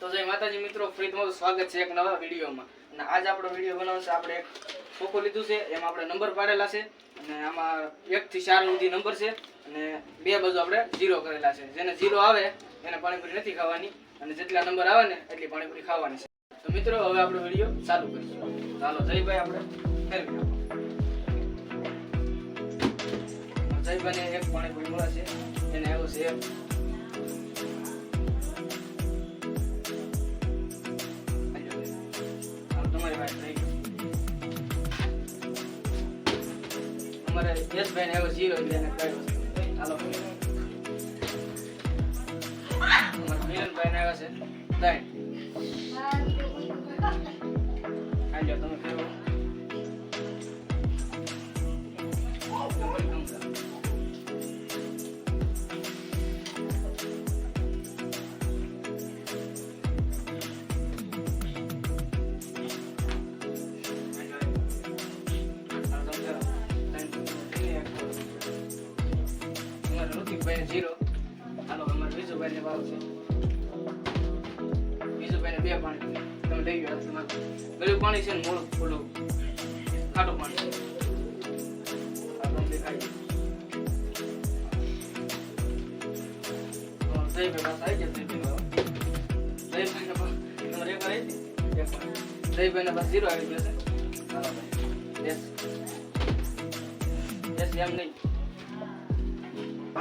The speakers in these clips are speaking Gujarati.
તો જય માતાજી મિત્રો ફરી તમારું સ્વાગત છે એક નવા વિડીયોમાં. અને આજ આપણો વીડિયો બનાવશે, આપણે એક ખોખો લીધું છે, એમાં આપણે નંબર પાડેલા છે. અને આમાં એક થી ચાર સુધી નંબર છે. અને બે બાજુ આપણે ઝીરો કરેલા છે. જેને ઝીરો આવે, એને પાણીપુરી નથી ખાવાની. અને જેટલા નંબર આવે ને, એટલી પાણીપુરી ખાવાની છે. તો મિત્રો, હવે આપણો વીડિયો ચાલુ કરીશું. ચાલો જયભાઈ આપણે ફેરવી નાખો જયભાઈને એક પાણીપુરી મળે છે. એને એવું છે અમારે યશભાઈને આવ્યો zero એટલે એને કહ્યું ચાલો. હાલો. અમારે આવ્યો છે ત્રણ. હાલો, તમે ઝીરો હાલો, અમારે વિજુભાઈને ભાવ છે. વિજુભાઈને બે પાણી તમે લઈ ગયો તમારે ગળ્યું પાણી છે ને મોડું થોડું ખાટું પાણી છે. છે. જયભાઈ પાસે આવી જાય જયભાઈ ભાવ દહીં પાસે તમારે એક આવી ગયો છે. ભાઈ. યસ યસ એમ નહીં.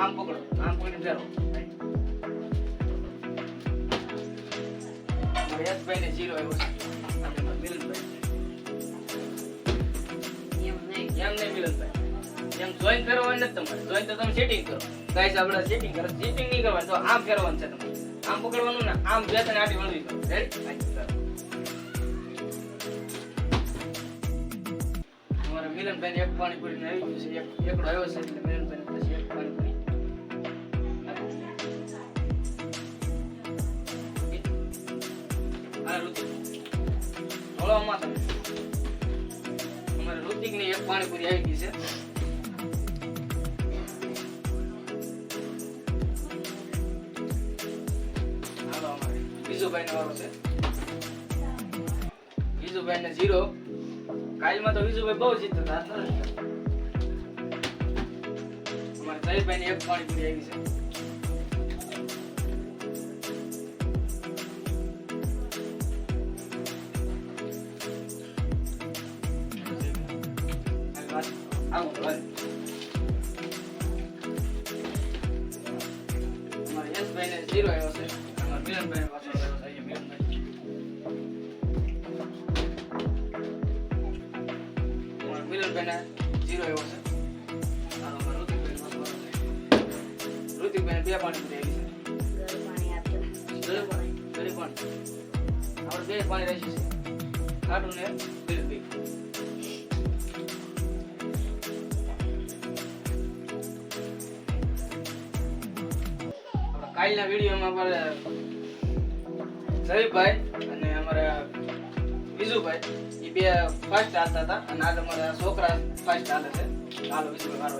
આમ પકડો આમ પકડીને ફેરો યશભાઈ ને જીરો આવ્યો છે. મિલનભાઈ એમ નહીં મિલનભાઈ. એમ જોઈન કરવાનું નથી તમારે. જોઈન તો તમે સેટિંગ કરો. ગાઈસ આપણે સેટિંગ કરો. સેટિંગ નહીં કરવાનું તો આમ ફેરવાનું છે તમારે. આમ પકડવાનું ને આમ બે તને આટી વળવી કરો. રેડી મિલનભાઈ એક પાણીપુરી ને આવી ગયું છે. એક એકડો આવ્યો છે. એટલે અમારે ઋતિકની એક પાણીપુરી આવી ગઈ છે. બીજુભાઈ નો છે. બીજુભાઈ ઝીરો કાલમાં તો બીજુભાઈ બહુ જીતતો હતા. અમારે જયભાઈ ની એક આવી છે. યશભાઈ આવ્યો છે મિલનભાઈ પાછો આવ્યો છે મિલનભાઈ અમારે મિલનભાઈ ને ઝીરો આવ્યો છે હાલો, અમારે ઋતિકભાઈ પાછો આવ્યો છે. ઋતિકભાઈ ને બે પાણી આવી છે આપણે બે પાણી રહેશે ખાટું ને કાલના વિડીયોમાં આપણે જયભાઈ અને અમારા વિજુભાઈ, એ બે ફર્સ્ટ હાલતા હતા અને આજે અમારા છોકરા ફર્સ્ટ હાલે છે. હાલો, વિજુભાઈ, મારો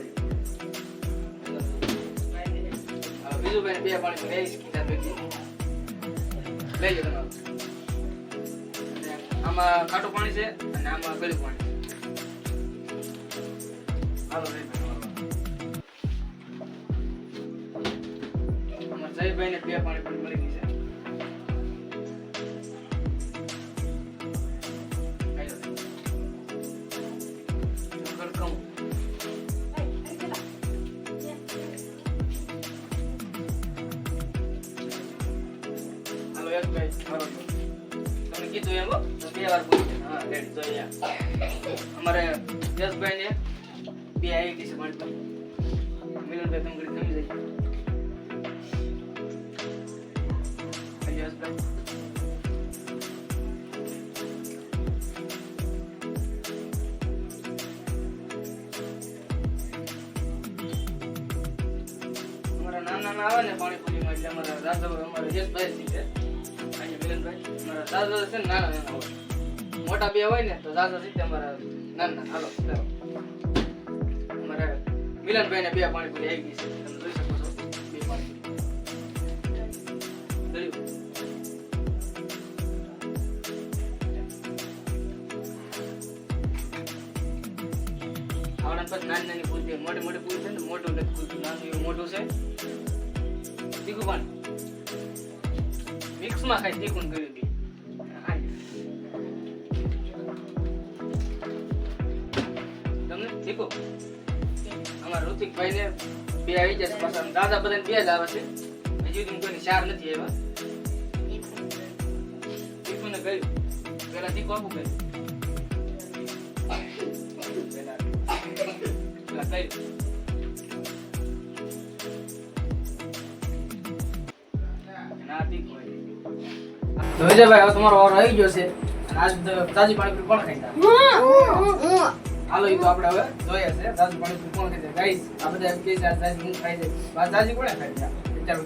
હાલો વિજુભાઈ બે પાણી લઈ કીધા ભેગી. લઈ તમારું. આમાં ખાટું પાણી છે અને આમાં ગળ્યું પાણી. હાલો જયભાઈ જયભાઈ ને બે પાણી પણ મળી ગઈ છે. કીધું એમ બે વાર તો અહીંયા. અમારે યશભાઈ ને બે આવી ગઈ છે, મળતા. મિલનભાઈ તમે કરી થમી જાય યશભાઈ નાના આવે ને પાણીપુરીમાં, એટલે અમારા દાદા અમારા યશભાઈ છે અહીંયા મિલનભાઈ અમારા દાદા છે ને નાના મોટા બે હોય ને, તો દાદા છે અમારા નાના હાલો અમારા મિલનભાઈ ને બે પાણીપુરી આવી ગઈ છે. તમે જોઈ આવડા નાની નાની પૂલ છે. મોટી મોટી છે ને મોટું નથી પૂલતું નાનું એવું મોટું છે? તીખું પણ મિક્સમાં ખાઈ તીખું કર્યું હતી. તમને તીખું અમારા ઋતિકભાઈ ને બે આવી જશે પાછા. દાદા બધાને બે જ આવે છે. હજી સુધી કોઈની ચાર નથી આવ્યા. તીખું ને કહ્યું. પેલા તીખું આપું પેલા તો હવે તમારો વારો આવી ગયો છે. આજ તાજી પાણી કોણ ખાઈ હાલો ઈ તો આપણે હવે જોઈએ છે. તાજી પાણી કોણ ખાઈ ગાઈસ આ બધા એમ છે આ તાજી હું ખાઈ આ તાજી કોણે ખાઈ જાય વિચાર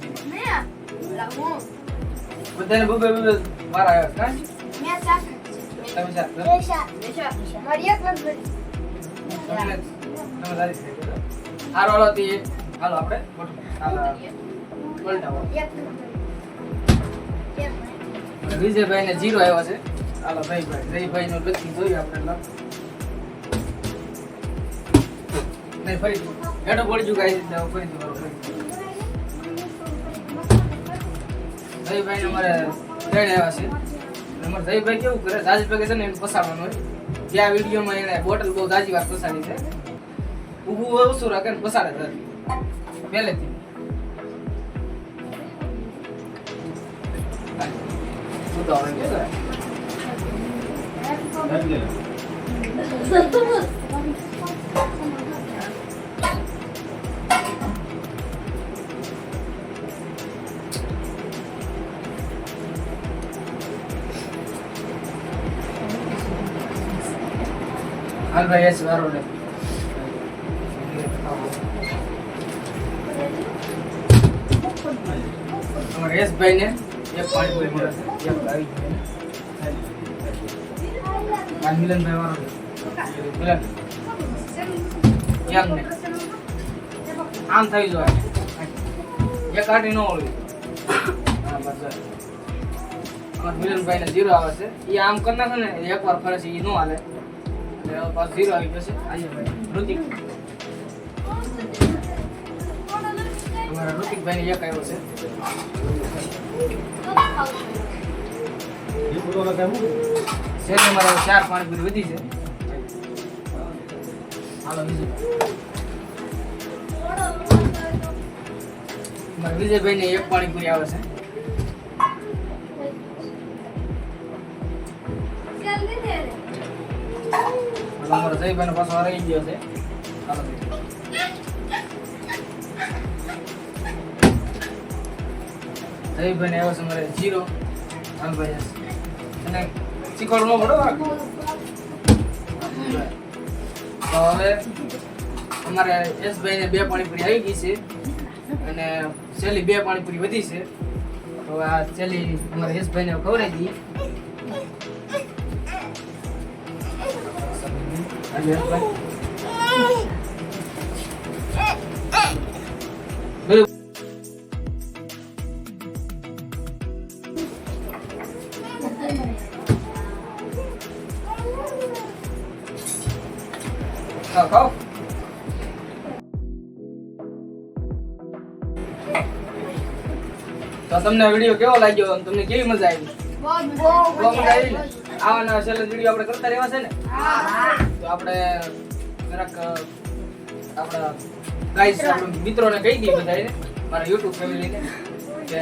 બધાને બબે બબે આવ્યા છે કાં? તમે. હારો વિજયભાઈ ને જીરો આવ્યો છે. હાલો ભાઈ ભાઈ નું લખી જોઈએ આપણે. નહીં, ફરી હેડો પડી ચુકા છે ફરી જયભાઈ અમારે ત્રણ આવ્યા છે. અમારે જયભાઈ કેવું કરે રાજભાઈ છે ને એને પસાડવાનું હોય. ત્યાં વિડીયોમાં એને બોટલ બહુ તાજી વાર પસાડી છે. ઊભું ઓછું રાખે ને પસાડે તરત પહેલેથી શું તો હવે શું કરે? હાલ ભાઈ યસ વારો લે અમારે યશભાઈ ને એક પાણીપુરી મળે છે. એક ગયું આ મિલનભાઈ વાળો. મિલન એમ ને આમ થઈ જાય એક આટી ન ઓળવી. મિલનભાઈ ને જીરો આવે છે. એ આમ કરી નાખે ને એક વાર ફરે છે એ ન હાલે. એટલે જીરો આવી જશે. આજે ભાઈ. ઋતિક. અમારા ઋતિકભાઈ ને એક આવ્યો છે. શેરને મારા ચાર પાણીપુરી વધી છે. હાલો બીજું. મારા વિજયભાઈ ને એક પાણીપુરી આવે છે. અમારો જયભાઈ પાછો રહી ગયો છે. જયભાઈ ને આવ્યો છે મારે જીરો હાલ ભાઈ યસ. અને શીખવાડવું ન પડે બરાબર? તો હવે અમારે યશભાઈ ને બે પાણીપુરી આવી ગઈ છે અને છેલ્લી બે પાણીપુરી વધી છે તો આ છેલ્લી અમારે યશભાઈને ખવડાવી દઈએ યશભાઈ. ખાઓ. તો તમને વીડિયો કેવો લાગ્યો અને તમને કેવી મજા આવી? બહુ મજા આવી ને? આવા. ચેલેન્જ વીડિયો આપણે કરતા રહેવા છે ને? તો આપણે જરાક આપણા ગાઈસ આપણા મિત્રોને કહી દઈએ બધાને મારા યુટ્યુબ ફેમિલીને કે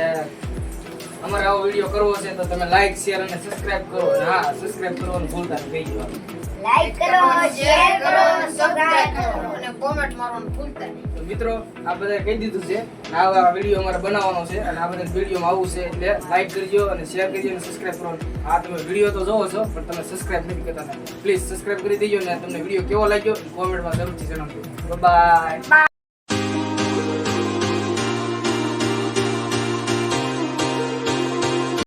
અમારે આવો વીડિયો કરવો છે તો તમે લાઈક શેર અને સબસ્ક્રાઇબ કરો. હા સબસ્ક્રાઇબ કરવાનું ભૂલતા નહીં કહી દો લાઈક કરો શેર કરો સબસ્ક્રાઇબ કરો. અને કોમેન્ટ મારવાનું ભૂલતા નહીં. મિત્રો આ બધા કહી દીધું છે આવા વીડિયો અમારે બનાવવાનો છે અને આ બધા વિડીયોમાં આવવું છે એટલે લાઈક કરજો અને શેર કરજો અને સબસ્ક્રાઇબ કરો. આ તમે વીડિયો તો જોવો છો પણ તમે સબસ્ક્રાઇબ નથી કરતા. પ્લીઝ સબસ્ક્રાઇબ કરી દેજો અને તમને વીડિયો કેવો લાગ્યો કોમેન્ટમાં જરૂરથી જણાવજો. બાય